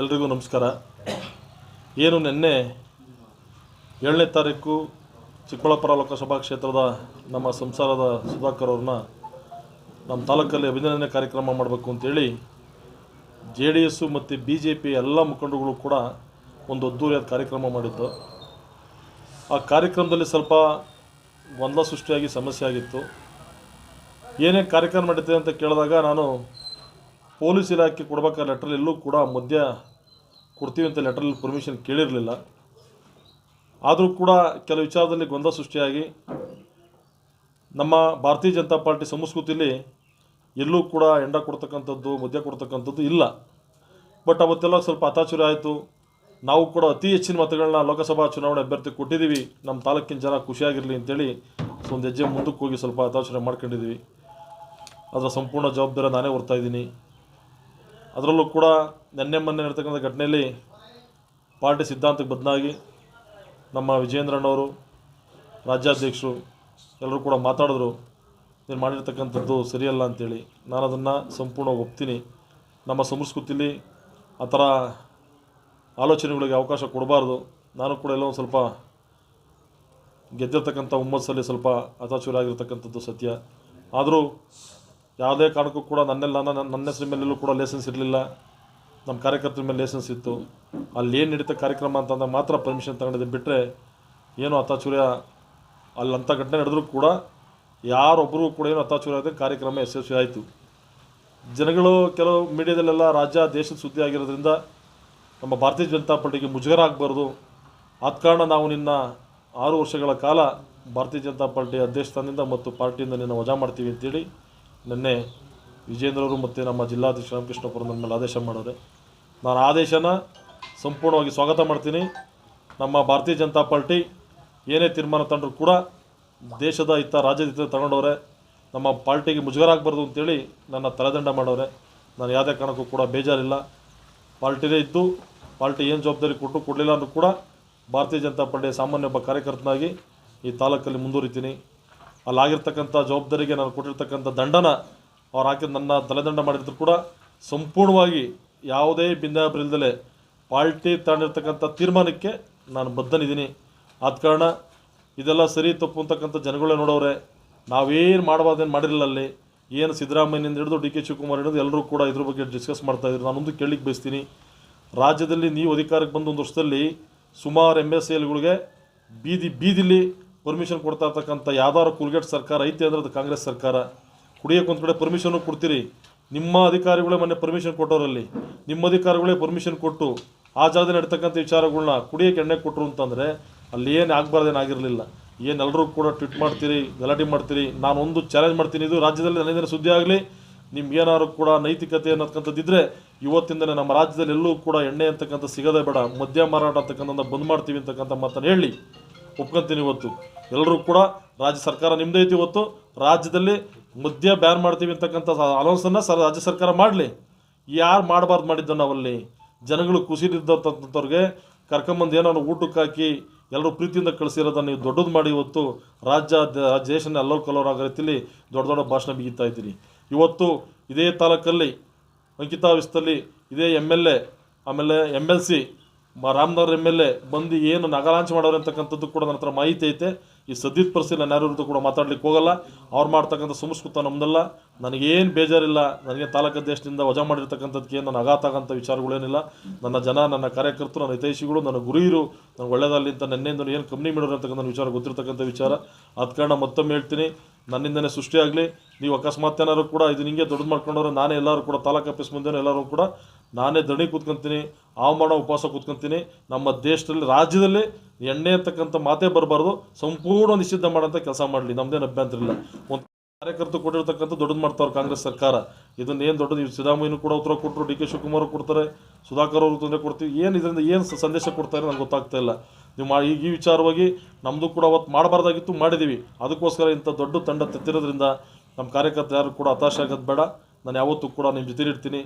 ಎಲ್ರಿಗೂ ನಮಸ್ಕಾರ. ಏನು ನಿನ್ನೆ ಏಳನೇ ತಾರೀಕು ಚಿಕ್ಕಬಳ್ಳಾಪುರ ಲೋಕಸಭಾ ಕ್ಷೇತ್ರದ ನಮ್ಮ ಸಂಸಾರದ ಸುಧಾಕರ್ ಅವ್ರನ್ನ ನಮ್ಮ ತಾಲೂಕಲ್ಲಿ ಅಭಿನಂದನೆ ಕಾರ್ಯಕ್ರಮ ಮಾಡಬೇಕು ಅಂತೇಳಿ ಜೆ ಡಿ ಎಸ್ಸು ಮತ್ತು ಬಿ ಜೆ ಪಿ ಎಲ್ಲ ಮುಖಂಡರುಗಳು ಕೂಡ ಒಂದು ಅದ್ದೂರಿಯಾದ ಕಾರ್ಯಕ್ರಮ ಮಾಡಿದ್ದು. ಆ ಕಾರ್ಯಕ್ರಮದಲ್ಲಿ ಸ್ವಲ್ಪ ಗೊಂದಲ ಸೃಷ್ಟಿಯಾಗಿ ಸಮಸ್ಯೆ ಆಗಿತ್ತು. ಏನೇ ಕಾರ್ಯಕ್ರಮ ನಡೀತಿದೆ ಅಂತ ಕೇಳಿದಾಗ ನಾನು ಪೊಲೀಸ್ ಇಲಾಖೆ ಕೊಡ್ಬೇಕಾದ ಲೆಟ್ರಲ್ಲಿ ಎಲ್ಲೂ ಕೂಡ ಮದ್ಯ ಕೊಡ್ತೀವಿ ಅಂತ ಲೆಟ್ರಲ್ಲಿ ಪರ್ಮಿಷನ್ ಕೇಳಿರಲಿಲ್ಲ. ಆದರೂ ಕೂಡ ಕೆಲವು ವಿಚಾರದಲ್ಲಿ ಗೊಂದಲ ಸೃಷ್ಟಿಯಾಗಿ ನಮ್ಮ ಭಾರತೀಯ ಜನತಾ ಪಾರ್ಟಿ ಸಂಸ್ಕೃತಿಯಲ್ಲಿ ಎಲ್ಲೂ ಕೂಡ ಎಂಡ ಕೊಡ್ತಕ್ಕಂಥದ್ದು, ಮದ್ಯ ಕೊಡ್ತಕ್ಕಂಥದ್ದು ಇಲ್ಲ. ಬಟ್ ಅವತ್ತೆಲ್ಲ ಸ್ವಲ್ಪ ಹತಾಚುರಿ ಆಯಿತು. ನಾವು ಕೂಡ ಅತಿ ಹೆಚ್ಚಿನ ಮತಗಳನ್ನ ಲೋಕಸಭಾ ಚುನಾವಣೆ ಅಭ್ಯರ್ಥಿ ಕೊಟ್ಟಿದ್ದೀವಿ. ನಮ್ಮ ತಾಲೂಕಿನ ಜನ ಖುಷಿಯಾಗಿರಲಿ ಅಂತೇಳಿ ಒಂದು ಹೆಜ್ಜೆ ಮುಂದಕ್ಕೆ ಹೋಗಿ ಸ್ವಲ್ಪ ಅತಾಚುರಿ ಮಾಡ್ಕೊಂಡಿದ್ದೀವಿ. ಅದರ ಸಂಪೂರ್ಣ ಜವಾಬ್ದಾರಿ ನಾನೇ ಹೊರ್ತಾ ಇದ್ದೀನಿ. ಅದರಲ್ಲೂ ಕೂಡ ನೆನ್ನೆ ಮೊನ್ನೆ ನಡ್ತಕ್ಕಂಥ ಘಟನೆಯಲ್ಲಿ ಪಾರ್ಟಿ ಸಿದ್ಧಾಂತಕ್ಕೆ ಬದಲಾಗಿ ನಮ್ಮ ವಿಜೇಂದ್ರಣ್ಣವರು ರಾಜ್ಯಾಧ್ಯಕ್ಷರು ಎಲ್ಲರೂ ಕೂಡ ಮಾತಾಡಿದ್ರು, ನೀನು ಮಾಡಿರ್ತಕ್ಕಂಥದ್ದು ಸರಿಯಲ್ಲ ಅಂತೇಳಿ. ನಾನು ಅದನ್ನು ಸಂಪೂರ್ಣ ಒಪ್ತೀನಿ. ನಮ್ಮ ಸಂಸ್ಕೃತಿಲಿ ಆ ಥರ ಆಲೋಚನೆಗಳಿಗೆ ಅವಕಾಶ ಕೊಡಬಾರ್ದು. ನಾನು ಕೂಡ ಎಲ್ಲೋ ಸ್ವಲ್ಪ ಗೆದ್ದಿರ್ತಕ್ಕಂಥ ಹುಮ್ಮಸ್ಸಲ್ಲಿ ಸ್ವಲ್ಪ ಹತಾಶೂರಾಗಿರ್ತಕ್ಕಂಥದ್ದು ಸತ್ಯ. ಆದರೂ ಯಾವುದೇ ಕಾರಣಕ್ಕೂ ಕೂಡ ನನ್ನೆಲ್ಲ ನನ್ನ ನನ್ನ ಹೆಸರು ಮೇಲೆಲ್ಲೂ ಕೂಡ ಲೈಸೆನ್ಸ್ ಇರಲಿಲ್ಲ. ನಮ್ಮ ಕಾರ್ಯಕರ್ತರ ಮೇಲೆ ಲೈಸೆನ್ಸ್ ಇತ್ತು. ಅಲ್ಲಿ ಏನು ನಡೀತಾ ಕಾರ್ಯಕ್ರಮ ಅಂತಂದ್ರೆ ಮಾತ್ರ ಪರ್ಮಿಷನ್ ತಗೊಂಡಿದ್ದೆ ಬಿಟ್ಟರೆ ಏನು ಅತಾಚೂರ್ಯ ಅಲ್ಲಿ ಅಂಥ ಘಟನೆ ನಡೆದರೂ ಕೂಡ ಯಾರೊಬ್ಬರೂ ಕೂಡ ಏನು ಹತಾಚುರ್ಯ ಆಗಿದೆ ಕಾರ್ಯಕ್ರಮ ಯಶಸ್ವಿ ಆಯಿತು. ಜನಗಳು ಕೆಲವು ಮೀಡಿಯಾದಲ್ಲೆಲ್ಲ ರಾಜ್ಯ, ದೇಶದ ಸುದ್ದಿ ಆಗಿರೋದ್ರಿಂದ ನಮ್ಮ ಭಾರತೀಯ ಜನತಾ ಪಾರ್ಟಿಗೆ ಮುಜುಗರ ಆಗಬಾರ್ದು ಆದ ಕಾರಣ ನಾವು ನಿನ್ನ ಆರು ವರ್ಷಗಳ ಕಾಲ ಭಾರತೀಯ ಜನತಾ ಪಾರ್ಟಿ ಅಧ್ಯಕ್ಷಸ್ಥಾನದಿಂದ ಮತ್ತು ಪಾರ್ಟಿಯಿಂದ ನಿನ್ನ ವಜಾ ಮಾಡ್ತೀವಿ ಅಂತೇಳಿ ನಿನ್ನೆ ವಿಜೇಂದ್ರವರು ಮತ್ತು ನಮ್ಮ ಜಿಲ್ಲಾಧ್ಯಕ್ಷ ರಾಮಕೃಷ್ಣಪುರ ನನ್ನ ಮೇಲೆ ಆದೇಶ ಮಾಡೋರೆ ನಾನು ಆದೇಶನ ಸಂಪೂರ್ಣವಾಗಿ ಸ್ವಾಗತ ಮಾಡ್ತೀನಿ. ನಮ್ಮ ಭಾರತೀಯ ಜನತಾ ಪಾರ್ಟಿ, ಏನೇ ತೀರ್ಮಾನ ತಗೊಂಡ್ರು ಕೂಡ ದೇಶದ ಹಿತ ರಾಜ್ಯದ ಹಿತ ತಗೊಂಡವ್ರೆ, ನಮ್ಮ ಪಾರ್ಟಿಗೆ ಮುಜುಗರ ಆಗಬಾರ್ದು ಅಂತೇಳಿ ನನ್ನ ತಲೆದಂಡ ಮಾಡೋರೆ. ನಾನು ಯಾವುದೇ ಕಾರಣಕ್ಕೂ ಕೂಡ ಬೇಜಾರಿಲ್ಲ. ಪಾರ್ಟಿನೇ ಇದ್ದು, ಪಾರ್ಟಿ ಏನು ಜವಾಬ್ದಾರಿ ಕೊಟ್ಟು ಕೊಡಲಿಲ್ಲ ಅಂದರೂ ಕೂಡ ಭಾರತೀಯ ಜನತಾ ಪಾರ್ಟಿಯ ಸಾಮಾನ್ಯ ಒಬ್ಬ ಕಾರ್ಯಕರ್ತನಾಗಿ ಈ ತಾಲೂಕಲ್ಲಿ ಮುಂದುವರಿತೀನಿ. ಅಲ್ಲಾಗಿರ್ತಕ್ಕಂಥ ಜವಾಬ್ದಾರಿಗೆ ನಾನು ಕೊಟ್ಟಿರ್ತಕ್ಕಂಥ ದಂಡನ ಅವ್ರು ಹಾಕಿ ನನ್ನ ತಲೆದಂಡ ಮಾಡಿದ್ರು ಕೂಡ ಸಂಪೂರ್ಣವಾಗಿ ಯಾವುದೇ ಭಿನ್ನಾಭಿಪ್ರಾಯದಲ್ಲೇ ಪಾರ್ಟಿ ತಗೊಂಡಿರ್ತಕ್ಕಂಥ ತೀರ್ಮಾನಕ್ಕೆ ನಾನು ಬದ್ಧನಿದ್ದೀನಿ. ಆದ ಕಾರಣ ಇದೆಲ್ಲ ಸರಿ ತಪ್ಪು ಅಂತಕ್ಕಂಥ ಜನಗಳೇ ನೋಡೋರೆ ನಾವೇನು ಮಾಡಬಾರ್ದೇನು ಮಾಡಿರಲಿಲ್ಲ ಅಲ್ಲಿ, ಏನು ಸಿದ್ದರಾಮಯ್ಯನಿಂದ ಹಿಡಿದು ಡಿ ಕೆ ಶಿವಕುಮಾರ್ ಹಿಡಿದು ಎಲ್ಲರೂ ಕೂಡ ಇದ್ರ ಬಗ್ಗೆ ಡಿಸ್ಕಸ್ ಮಾಡ್ತಾ ಇದ್ರು. ನಾನೊಂದು ಕೇಳಲಿಕ್ಕೆ ಬಯಸ್ತೀನಿ. ರಾಜ್ಯದಲ್ಲಿ ನೀವು ಅಧಿಕಾರಕ್ಕೆ ಬಂದು ಒಂದು ವರ್ಷದಲ್ಲಿ ಸುಮಾರು ಎಂ ಎಸ್ ಎಲ್ಗಳಿಗೆ ಬೀದಿ ಬೀದಿಲಿ ಪರ್ಮಿಷನ್ ಕೊಡ್ತಾ ಇರ್ತಕ್ಕಂಥ ಯಾವ್ದಾದ್ರು ಕೂಲ್ಗೇಟ್ ಸರ್ಕಾರ ಐತೆ ಅಂದ್ರೆ ಅದು ಕಾಂಗ್ರೆಸ್ ಸರ್ಕಾರ. ಕುಡಿಯೋಕೆ ಒಂದು ಕಡೆ ಪರ್ಮಿಷನ್ನು ಕೊಡ್ತೀರಿ. ನಿಮ್ಮ ಅಧಿಕಾರಿಗಳೇ ಮೊನ್ನೆ ಪರ್ಮಿಷನ್ ಕೊಟ್ಟವರಲ್ಲಿ. ನಿಮ್ಮ ಅಧಿಕಾರಿಗಳೇ ಪರ್ಮಿಷನ್ ಕೊಟ್ಟು ಆ ಜಾಗದಲ್ಲಿ ನಡೀತಕ್ಕಂಥ ವಿಚಾರಗಳನ್ನ ಕುಡಿಯೋಕೆ ಎಣ್ಣೆ ಕೊಟ್ಟರು ಅಂತಂದರೆ ಅಲ್ಲಿ ಏನು ಆಗಬಾರ್ದೇನಾಗಿರಲಿಲ್ಲ ಏನು ಕೂಡ ಟ್ವಿಟ್ ಮಾಡ್ತೀರಿ, ಗಲಾಟೆ ಮಾಡ್ತೀರಿ. ನಾನು ಒಂದು ಚಾಲೆಂಜ್ ಮಾಡ್ತೀನಿ, ಇದು ರಾಜ್ಯದಲ್ಲಿ ನನಗೆ ಸುದ್ದಿ ಆಗಲಿ. ನಿಮ್ಗೇನಾದ್ರು ಕೂಡ ನೈತಿಕತೆ ಅನ್ನೋಕ್ಕಂಥದ್ದಿದ್ರೆ ಇವತ್ತಿಂದಲೇ ನಮ್ಮ ರಾಜ್ಯದಲ್ಲಿ ಎಲ್ಲೂ ಕೂಡ ಎಣ್ಣೆ ಅಂತಕ್ಕಂಥ ಸಿಗೋದೇ ಬೇಡ. ಮದ್ಯ ಮಾರಾಟ ಅಂತಕ್ಕಂಥ ಬಂದ್ ಮಾಡ್ತೀವಿ ಅಂತಕ್ಕಂಥ ಮಾತನ್ನು ಹೇಳಿ. ಒಪ್ಕೊಂತೀನಿ ಇವತ್ತು. ಎಲ್ಲರೂ ಕೂಡ ರಾಜ್ಯ ಸರ್ಕಾರ ನಿಮ್ಮದೇ ಐತಿ ಇವತ್ತು. ರಾಜ್ಯದಲ್ಲಿ ಮದ್ಯ ಬ್ಯಾನ್ ಮಾಡ್ತೀವಿ ಅಂತಕ್ಕಂಥ ಅನೌನ್ಸನ್ನು ಸರ್ ರಾಜ್ಯ ಸರ್ಕಾರ ಮಾಡಲಿ. ಯಾರು ಮಾಡಬಾರ್ದು ಮಾಡಿದ್ದು ನಾವಲ್ಲಿ. ಜನಗಳು ಕುಸಿದಿದ್ದಂಥವ್ರಿಗೆ ಕರ್ಕೊಂಬಂದು ಏನೋ ಊಟಕ್ಕೆ ಹಾಕಿ ಎಲ್ಲರೂ ಪ್ರೀತಿಯಿಂದ ಕಳಿಸಿರೋದನ್ನು ನೀವು ದೊಡ್ಡದು ಮಾಡಿ ಇವತ್ತು ರಾಜ್ಯ ದೇಶನ ಅಲ್ಲೋಲ್ ಕಲ್ಲೋರ್ ಆಗ ರೀತಿಯಲ್ಲಿ ದೊಡ್ಡ ದೊಡ್ಡ ಭಾಷಣ ಬಿಗಿತಾ ಇದ್ದೀರಿ. ಇವತ್ತು ಇದೇ ತಾಲೂಕಲ್ಲಿ ಅಂಕಿತಾ ವಿಸ್ತಲ್ಲಿ ಇದೇ ಎಂ ಎಲ್ ಎ ಆಮೇಲೆ M L C Ramanagara M L A ಬಂದು ಏನು ನಗರಾಂಚ ಮಾಡೋರು ಅಂತಕ್ಕಂಥದ್ದು ಕೂಡ ನನ್ನ ಹತ್ರ ಮಾಹಿತಿ ಐತೆ. ಈ ಸದ್ಯದ ಪರಿಸ್ಥಿತಿ ನಾನು ಯಾರು ಕೂಡ ಮಾತಾಡ್ಲಿಕ್ಕೆ ಹೋಗಲ್ಲ. ಅವ್ರು ಮಾಡ್ತಕ್ಕಂಥ ಸಂಸ್ಕೃತ ನಮ್ದಲ್ಲ. ನನಗೇನು ಬೇಜಾರಿಲ್ಲ. ನನಗೆ ತಾಲೂಕು ದೇಶದಿಂದ ವಜಾ ಮಾಡಿರ್ತಕ್ಕಂಥದ್ದಕ್ಕೆ ಏನು ನನ್ನ ಆಘಾತ ವಿಚಾರಗಳೇನಿಲ್ಲ. ನನ್ನ ಜನ, ನನ್ನ ಕಾರ್ಯಕರ್ತರು, ನನ್ನ ಹಿತೈಷಿಗಳು, ನನ್ನ ಗುರಿಯರು ನನಗೆ ಒಳ್ಳೆಯದಲ್ಲಿ ಅಂತ ನೆನ್ನೆಯಿಂದ ಏನು ಕಂಪ್ನಿ ಮಾಡೋರು ಅಂತಕ್ಕಂಥ ವಿಚಾರ ಗೊತ್ತಿರ್ತಕ್ಕಂಥ ವಿಚಾರ. ಆದ ಕಾರಣ ಮತ್ತೊಮ್ಮೆ ಹೇಳ್ತೀನಿ. ನನ್ನಿಂದನೇ ಸೃಷ್ಟಿಯಾಗಲಿ. ನೀವು ಅಕಸ್ಮಾತ್ ಏನಾದ್ರು ಕೂಡ ಇದು ನಿಮಗೆ ದೊಡ್ಡದು ಮಾಡ್ಕೊಂಡವ್ರೆ ನಾನೇ ಎಲ್ಲರೂ ಕೂಡ ತಾಲೂಕು ಆಫೀಸ್ ಮುಂದೆ ಎಲ್ಲರೂ ಕೂಡ ನಾನೇ ದಣಿ ಕೂತ್ಕೊಂತೀನಿ ಅವಮಾನ ಉಪವಾಸ ಕೂತ್ಕೊಂತೀನಿ, ನಮ್ಮ ದೇಶದಲ್ಲಿ, ರಾಜ್ಯದಲ್ಲಿ ಎಣ್ಣೆ ಅಂತಕ್ಕಂಥ ಮಾತೇ ಬರಬಾರ್ದು, ಸಂಪೂರ್ಣ ನಿಷಿದ್ಧ ಮಾಡೋಂಥ ಕೆಲಸ ಮಾಡಲಿ ನಮ್ಮದೇನು ಅಭ್ಯಂತರ ಇಲ್ಲ. ಒಂದು ಕಾರ್ಯಕರ್ತರು ಕೊಟ್ಟಿರ್ತಕ್ಕಂಥ ದೊಡ್ಡದು ಮಾಡ್ತಾವ್ರೆ ಕಾಂಗ್ರೆಸ್ ಸರ್ಕಾರ. ಇದನ್ನ ಏನು ದೊಡ್ಡದು ಸಿದ್ದರಾಮಯ್ಯನೂ ಕೂಡ ಉತ್ತರ ಕೊಟ್ಟರು ಡಿ ಕೆ ಶಿವಕುಮಾರ್ ಕೊಡ್ತಾರೆ, ಸುಧಾಕರ್ ಅವರು ತೊಂದರೆ ಕೊಡ್ತೀವಿ, ಏನು ಇದರಿಂದ ಏನು ಸಂದೇಶ ಕೊಡ್ತಾರೆ ನನಗೆ ಗೊತ್ತಾಗ್ತಾ ಇಲ್ಲ. ನೀವು ಮಾ, ಈ ಈ ವಿಚಾರವಾಗಿ ನಮ್ಮದು ಕೂಡ ಅವತ್ತು ಮಾಡಬಾರ್ದಾಗಿತ್ತು ಮಾಡಿದ್ದೀವಿ ಅದಕ್ಕೋಸ್ಕರ ಇಂಥ ದೊಡ್ಡ ತಂಡ ತೆತ್ತಿರೋದ್ರಿಂದ ನಮ್ಮ ಕಾರ್ಯಕರ್ತರು ಯಾರು ಕೂಡ ಹತಾಶೆ ಆಗೋದು ಬೇಡ. ನಾನು ಯಾವತ್ತೂ ಕೂಡ ನಿಮ್ಮ ಜೊತೆ ಇರ್ತೀನಿ.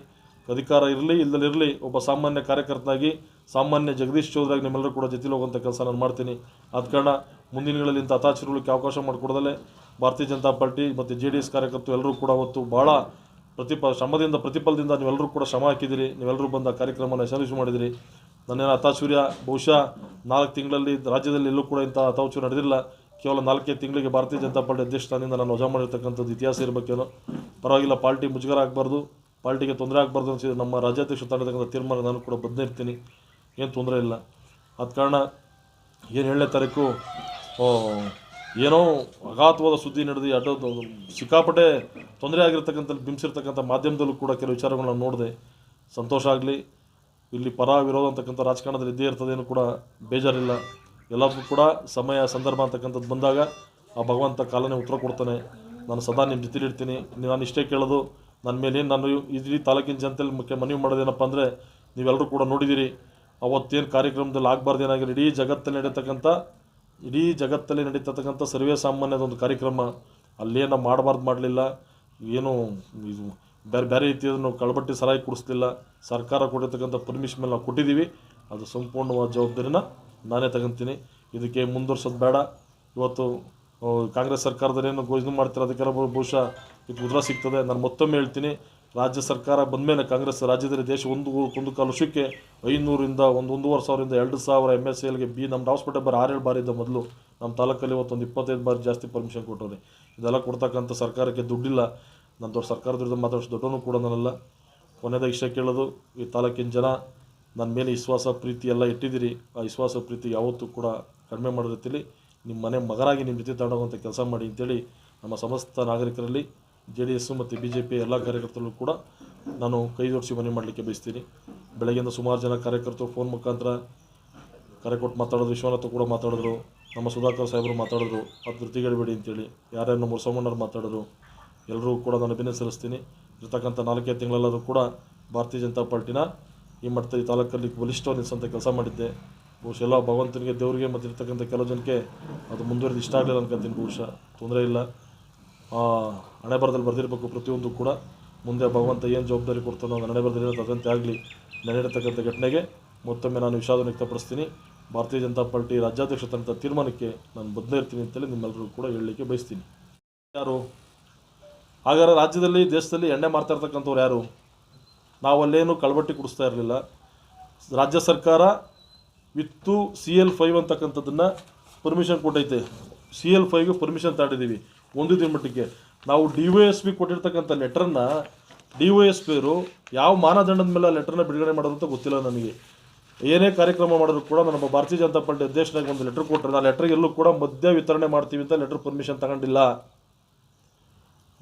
ಅಧಿಕಾರ ಇರಲಿ ಇಲ್ಲದಿರಲಿ ಒಬ್ಬ ಸಾಮಾನ್ಯ ಕಾರ್ಯಕರ್ತನಾಗಿ, ಸಾಮಾನ್ಯ ಜಗದೀಶ್ ಚೌಧರಿ ನಿಮ್ಮೆಲ್ಲರೂ ಕೂಡ ಜೊತೆಲಿ ಹೋಗುವಂಥ ಕೆಲಸ ನಾನು ಮಾಡ್ತೀನಿ. ಆದ ಕಾರಣ ಮುಂದಿನ ಇಂಥ ಹತಾಶರುಗಳಿಗೆ ಅವಕಾಶ ಮಾಡಿಕೊಡದಲ್ಲೇ ಭಾರತೀಯ ಜನತಾ ಪಾರ್ಟಿ ಮತ್ತು ಜೆ ಡಿ ಎಸ್ ಕಾರ್ಯಕರ್ತರು ಎಲ್ಲರೂ ಕೂಡ ಅವತ್ತು ಭಾಳ ಪ್ರತಿಪ ಶ್ರಮದಿಂದ, ಪ್ರತಿಫಲದಿಂದ ನೀವೆಲ್ಲರೂ ಕೂಡ ಶ್ರಮ ಹಾಕಿದ್ದೀರಿ ನೀವೆಲ್ಲರೂ ಬಂದ ಕಾರ್ಯಕ್ರಮನ ಯಶಸ್ವಿ ಮಾಡಿದಿರಿ. ನನ್ನೇನು ಅತಾಚೂರ್ಯ ಬಹುಶಃ ನಾಲ್ಕು ತಿಂಗಳಲ್ಲಿ ರಾಜ್ಯದಲ್ಲಿ ಎಲ್ಲೂ ಕೂಡ ಇಂಥ ಹತಾಶೂರ್ಯ ನಡೆದಿಲ್ಲ. ಕೇವಲ ನಾಲ್ಕೈದು ತಿಂಗಳಿಗೆ ಭಾರತೀಯ ಜನತಾ ಪಾರ್ಟಿ ಅಧ್ಯಕ್ಷ ನಾನು ವಜಾ ಮಾಡಿರ್ತಕ್ಕಂಥದ್ದು ಇತಿಹಾಸ ಇರಬೇಕೇನೋ ಪರವಾಗಿಲ್ಲ, ಪಾರ್ಟಿ ಮುಜುಗರ ಆಗಬಾರ್ದು. ಪಾರ್ಟಿಗೆ ತೊಂದರೆ ಆಗಬಾರ್ದು ಅನಿಸಿದ್ರೆ ನಮ್ಮ ರಾಜ್ಯಾಧ್ಯಕ್ಷ ತಗೊಳ್ತಕ್ಕಂಥ ತೀರ್ಮಾನ ನಾನು ಕೂಡ ಬದ್ಧೇ ಇರ್ತೀನಿ. ಏನು ತೊಂದರೆ ಇಲ್ಲ. ಆದ ಕಾರಣ ಏನು ಏಳನೇ ತಾರೀಕು ಏನೋ ಅಘಾತವಾದ ಸುದ್ದಿ ನಡೆದು ಅಡ್ಡ ಸಿಕ್ಕಾಪಟ್ಟೆ ತೊಂದರೆ ಆಗಿರ್ತಕ್ಕಂಥ, ಬಿಂಬಿಸಿರ್ತಕ್ಕಂಥ ಮಾಧ್ಯಮದಲ್ಲೂ ಕೂಡ ಕೆಲವು ವಿಚಾರಗಳನ್ನ ನೋಡಿದೆ. ಸಂತೋಷ ಆಗಲಿ, ಇಲ್ಲಿ ಪರ ವಿರೋಧ ಅಂತಕ್ಕಂಥ ರಾಜಕಾರಣದಲ್ಲಿ ಇದ್ದೇ ಏನು ಕೂಡ ಬೇಜಾರಿಲ್ಲ. ಎಲ್ಲರಿಗೂ ಕೂಡ ಸಮಯ, ಸಂದರ್ಭ ಅಂತಕ್ಕಂಥದ್ದು ಬಂದಾಗ ಆ ಭಗವಂತ ಕಾಲನೇ ಉತ್ತರ ಕೊಡ್ತಾನೆ. ನಾನು ಸದಾ ನಿಮ್ಮ ಜೊತೆಲಿ ಇರ್ತೀನಿ ನಾನು ಇಷ್ಟೇ ಕೇಳೋದು. ನನ್ನ ಮೇಲೆ ನಾನು ಇಡೀ ತಾಲೂಕಿನ ಜನತೆಯಲ್ಲಿ ಮುಖ್ಯ ಮನವಿ ಮಾಡೋದೇನಪ್ಪ ಅಂದರೆ ನೀವೆಲ್ಲರೂ ಕೂಡ ನೋಡಿದ್ದೀರಿ ಅವತ್ತೇನು ಕಾರ್ಯಕ್ರಮದಲ್ಲಿ ಆಗಬಾರ್ದು ಏನಾಗಿರಲಿ ಇಡೀ ಜಗತ್ತಲ್ಲಿ ನಡೀತಕ್ಕಂಥ, ಇಡೀ ಜಗತ್ತಲ್ಲಿ ನಡೀತಕ್ಕಂಥ ಸರ್ವೇ ಸಾಮಾನ್ಯದ ಒಂದು ಕಾರ್ಯಕ್ರಮ, ಅಲ್ಲೇನು ಮಾಡಬಾರ್ದು ಮಾಡಲಿಲ್ಲ, ಏನು ಇದು ಬೇರೆ ಬೇರೆ ರೀತಿಯನ್ನು ಕಳಬಟ್ಟಿ ಸರಾಯಿ ಕೊಡಿಸ್ಲಿಲ್ಲ, ಸರ್ಕಾರ ಕೊಟ್ಟಿರ್ತಕ್ಕಂಥ ಪರ್ಮಿಷನ್ ಮೇಲೆ ನಾವು ಕೊಟ್ಟಿದ್ದೀವಿ, ಅದು ಸಂಪೂರ್ಣವಾದ ಜವಾಬ್ದಾರಿನ ನಾನೇ ತಗೊಂತೀನಿ, ಇದಕ್ಕೆ ಮುಂದುವರ್ಸೋದು ಬೇಡ, ಇವತ್ತು ಕಾಂಗ್ರೆಸ್ ಸರ್ಕಾರದಲ್ಲೇನು ಘೋಷಣೆ ಮಾಡ್ತಾರೆ ಅದಕ್ಕೆ ಬಹುಶಃ ಇದು ಉದ್ರ ಸಿಗ್ತದೆ. ನಾನು ಮತ್ತೊಮ್ಮೆ ಹೇಳ್ತೀನಿ, ರಾಜ್ಯ ಸರ್ಕಾರ ಬಂದಮೇಲೆ ಕಾಂಗ್ರೆಸ್ ರಾಜ್ಯದಲ್ಲಿ ದೇಶ ಒಂದು ಒಂದು ಕಾಲು ವರ್ಷಕ್ಕೆ ಐನೂರಿಂದ ಒಂದು ಒಂದೂವರೆ ಸಾವಿರದಿಂದ ಎರಡು ಸಾವಿರ ಎಂ ಎಸ್ ಎಲ್ಗೆ ಬಿ ನಮ್ಮ ಹಾಸ್ಪಿಟಲ್ ಬರೀ ಆರೇಳು ಬಾರಿ ಇದ್ದ ಮೊದಲು. ನಮ್ಮ ತಾಲೂಕಲ್ಲಿ ಇವತ್ತೊಂದು ಇಪ್ಪತ್ತೈದು ಬಾರಿ ಜಾಸ್ತಿ ಪರ್ಮಿಷನ್ ಕೊಟ್ಟವ್ರೆ. ಇದೆಲ್ಲ ಕೊಡ್ತಕ್ಕಂಥ ಸರ್ಕಾರಕ್ಕೆ ದುಡ್ಡಿಲ್ಲ. ನಾನು ದೊಡ್ಡ ಸರ್ಕಾರದ ವಿರುದ್ಧ ಮಾತಾಡೋಷ್ಟು ದೊಡ್ಡವನು ಕೂಡ ನಾನಲ್ಲ ಕೊನೆಯದಾಗ ಇಷ್ಟ ಕೇಳೋದು, ಈ ತಾಲೂಕಿನ ಜನ ನನ್ನ ಮೇಲೆ ವಿಶ್ವಾಸ, ಪ್ರೀತಿ ಎಲ್ಲ ಇಟ್ಟಿದ್ದೀರಿ. ಆ ವಿಶ್ವಾಸ, ಪ್ರೀತಿ ಯಾವತ್ತೂ ಕೂಡ ಕಡಿಮೆ ಮಾಡೋ ನಿಮ್ಮ ಮನೆ ಮಗನಾಗಿ ನಿಮ್ಮ ಜೊತೆ ತಗೊಂಡೋಗುವಂಥ ಕೆಲಸ ಮಾಡಿ ಅಂತೇಳಿ ನಮ್ಮ ಸಮಸ್ತ ನಾಗರಿಕರಲ್ಲಿ ಜೆ ಡಿ ಎಸ್ಸು ಮತ್ತು ಬಿ ಜೆ ಪಿ ಎಲ್ಲ ಕಾರ್ಯಕರ್ತರಲ್ಲೂ ಕೂಡ ನಾನು ಕೈ ಜೋಡಿಸಿ ಮನೆ ಮಾಡಲಿಕ್ಕೆ ಬಯಸ್ತೀನಿ. ಬೆಳಗ್ಗೆಯಿಂದ ಸುಮಾರು ಜನ ಕಾರ್ಯಕರ್ತರು ಫೋನ್ ಮುಖಾಂತರ ಕರೆ ಕೊಟ್ಟು ಮಾತಾಡೋದು ವಿಶ್ವನಾಥ ಕೂಡ ಮಾತಾಡಿದ್ರು, ನಮ್ಮ ಸುಧಾಕರ್ ಸಾಹೇಬರು ಮಾತಾಡಿದ್ರು, ಅದು ಧೃತಿಗೆಡಬೇಡಿ ಅಂತೇಳಿ ಯಾರ್ಯಾರು ನಮ್ಮ ಸೋಮಣ್ಣರು ಮಾತಾಡಿದ್ರು ಎಲ್ಲರೂ ಕೂಡ ನಾನು ಅಭಿನಂದನೆ ಸಲ್ಲಿಸ್ತೀನಿ. ಇರ್ತಕ್ಕಂಥ ನಾಲ್ಕೈದು ತಿಂಗಳಲ್ಲಾದರೂ ಕೂಡ ಭಾರತೀಯ ಜನತಾ ಪಾರ್ಟಿನ ಈ ಮಟ್ಟದ ಈ ತಾಲೂಕಲ್ಲಿ ಬಲಿಷ್ಠ ನಿಲ್ಲಿಸೋಂಥ ಕೆಲಸ ಮಾಡಿದ್ದೆ. ಬಹುಶಃ ಎಲ್ಲ ಭಗವಂತನಿಗೆ, ದೇವರಿಗೆ ಮತ್ತು ಇರ್ತಕ್ಕಂಥ ಕೆಲವು ಜನಕ್ಕೆ ಅದು ಮುಂದುವರೆದು ಇಷ್ಟ ಆಗಲಿಲ್ಲ ಅನ್ಕೊಂತೀನಿ ಬಹುಶಃ. ತೊಂದರೆ ಇಲ್ಲ. ಹಣೆ ಬರದಲ್ಲಿ ಬರೆದಿರಬೇಕು ಪ್ರತಿಯೊಂದು ಕೂಡ. ಮುಂದೆ ಭಗವಂತ ಏನು ಜವಾಬ್ದಾರಿ ಕೊಡ್ತಾನೋ ಅದು ಹಣೆ ಬರದಲ್ಲಿ ಅದಂತೆ ಆಗಲಿ. ನಡೆಯಿರತಕ್ಕಂಥ ಘಟನೆಗೆ ಮತ್ತೊಮ್ಮೆ ನಾನು ವಿಷಾದ ವ್ಯಕ್ತಪಡಿಸ್ತೀನಿ. ಭಾರತೀಯ ಜನತಾ ಪಾರ್ಟಿ ರಾಜ್ಯಾಧ್ಯಕ್ಷ ತಂಡದ ತೀರ್ಮಾನಕ್ಕೆ ನಾನು ಬದಲೇ ಇರ್ತೀನಿ ಅಂತೇಳಿ ನಿಮ್ಮೆಲ್ಲರೂ ಕೂಡ ಹೇಳಲಿಕ್ಕೆ ಬಯಸ್ತೀನಿ. ಯಾರು? ಹಾಗಾದ್ರೆ ರಾಜ್ಯದಲ್ಲಿ, ದೇಶದಲ್ಲಿ ಎಣ್ಣೆ ಇರ್ತಕ್ಕಂಥವ್ರು ಯಾರು? ನಾವು ಅಲ್ಲೇನು ಕಳಬಟ್ಟಿ ಕುಡಿಸ್ತಾ ಇರಲಿಲ್ಲ. ರಾಜ್ಯ ಸರ್ಕಾರ ವಿತ್ತು ಸಿ ಎಲ್ ಫೈವ್ ಅಂತಕ್ಕಂಥದ್ದನ್ನು ಪರ್ಮಿಷನ್ ಕೊಟ್ಟೈತೆ. ಸಿ ಎಲ್ ಫೈವ್ಗೆ ಪರ್ಮಿಷನ್ ತಾಟಿದ್ದೀವಿ ಒಂದು ದಿನ ಮಟ್ಟಿಗೆ. ನಾವು ಡಿ ವೈ ಎಸ್ ಪಿ ಕೊಟ್ಟಿರ್ತಕ್ಕಂಥ ಲೆಟ್ರನ್ನ ಡಿ ವೈ ಎಸ್ ಪಿಯವರು ಯಾವ ಮಾನದಂಡದ ಮೇಲೆ ಆ ಲೆಟ್ರನ್ನ ಬಿಡುಗಡೆ ಮಾಡೋದು ಅಂತ ಗೊತ್ತಿಲ್ಲ ನನಗೆ. ಏನೇ ಕಾರ್ಯಕ್ರಮ ಮಾಡಿದ್ರು ಕೂಡ ನಮ್ಮ ಭಾರತೀಯ ಜನತಾ ಪಾರ್ಟಿ ಅಧ್ಯಕ್ಷನಾಗಿ ಒಂದು ಲೆಟ್ರ್ ಕೊಟ್ಟರೆ. ಆ ಲೆಟ್ರಿಗೆ ಎಲ್ಲೂ ಕೂಡ ಮದ್ಯ ವಿತರಣೆ ಮಾಡ್ತೀವಿ ಅಂತ ಲೆಟ್ರ್ ಪರ್ಮಿಷನ್ ತಗೊಂಡಿಲ್ಲ.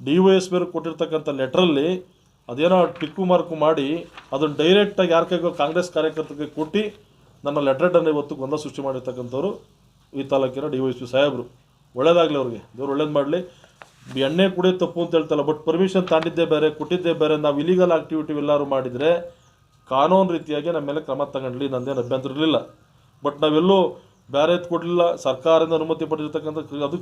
ಡಿ ವೈ ಎಸ್ ಪಿಯರು ಕೊಟ್ಟಿರ್ತಕ್ಕಂಥ ಲೆಟ್ರಲ್ಲಿ ಅದೇನೋ ಟಿಕ್ಕು ಮಾರ್ಕು ಮಾಡಿ ಅದನ್ನು ಡೈರೆಕ್ಟಾಗಿ ಯಾರ ಕೈಗೋ ಕಾಂಗ್ರೆಸ್ ಕಾರ್ಯಕರ್ತರಿಗೆ ಕೊಟ್ಟು ನನ್ನ ಲೆಟ್ರಡನ್ನು ಇವತ್ತು ಗೊಂದಲ ಸೃಷ್ಟಿ ಮಾಡಿರ್ತಕ್ಕಂಥವ್ರು ಈ ತಾಲೂಕಿನ ಡಿ ವೈ ಪಿ ಸಾಹೇಬರು. ಒಳ್ಳೇದಾಗಲಿ ಅವ್ರಿಗೆ. ದೇವ್ರು ಒಳ್ಳೇದು ಮಾಡಲಿ. ಎಣ್ಣೆ ಕೂಡ ತಪ್ಪು ಅಂತ ಹೇಳ್ತಲ್ಲ ಬಟ್ ಪರ್ಮಿಷನ್ ತಾಂಡಿದ್ದೇ ಬೇರೆ, ಕೊಟ್ಟಿದ್ದೇ ಬೇರೆ, ನಾವು ಇಲೀಗಲ್ ಆಕ್ಟಿವಿಟಿ ಎಲ್ಲರೂ ಮಾಡಿದರೆ ಕಾನೂನು ರೀತಿಯಾಗಿ ನಮ್ಮ ಮೇಲೆ ಕ್ರಮ ತಗೊಂಡ್ಲಿ, ನಂದೇನು ಅಭ್ಯಂತರ ಇರಲಿಲ್ಲ. ಬಟ್ ನಾವೆಲ್ಲೂ ಬೇರೆ ಕೊಡಲಿಲ್ಲ, ಸರ್ಕಾರದಿಂದ ಅನುಮತಿ ಪಡೆದಿರ್ತಕ್ಕಂಥ ಅದು